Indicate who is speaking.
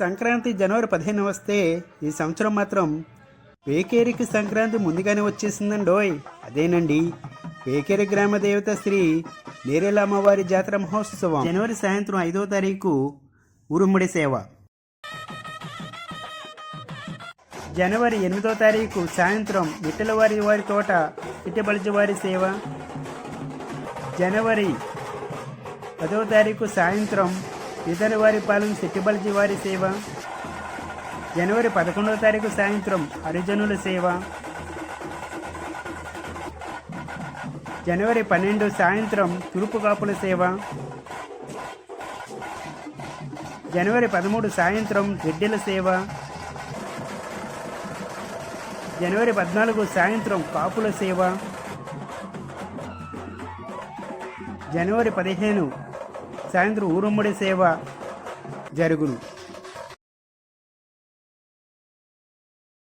Speaker 1: సంక్రాంతి జనవరి పదిహేను వస్తే ఈ సంవత్సరం మాత్రం పేకేరికి సంక్రాంతి ముందుగానే వచ్చేసిందండోయ్. అదేనండి. పేకేరి గ్రామ దేవత శ్రీ నేరేల అమ్మవారి జాతర మహోత్సవం. జనవరి సాయంత్రం ఐదో తారీఖు ఉరుముడి సేవ. జనవరి ఎనిమిదో తారీఖు సాయంత్రం విట్టలవారి వారి తోట ఇట్టబలిజి వారి సేవ. జనవరి పదో తారీఖు సాయంత్రం ఇతర వారి పాలన సిట్టిబల్జీ వారి సేవ. జనవరి పదకొండవ తారీఖు సాయంత్రం హరిజనుల సేవ. జనవరి పన్నెండు సాయంత్రం తూర్పు కాపుల సేవ. జనవరి పదమూడు సాయంత్రం రెడ్డిల సేవ. జనవరి పద్నాలుగు సాయంత్రం కాపుల సేవ. జనవరి పదిహేను సాయంత్రం ఊరుమ్మడి సేవ జరుగును.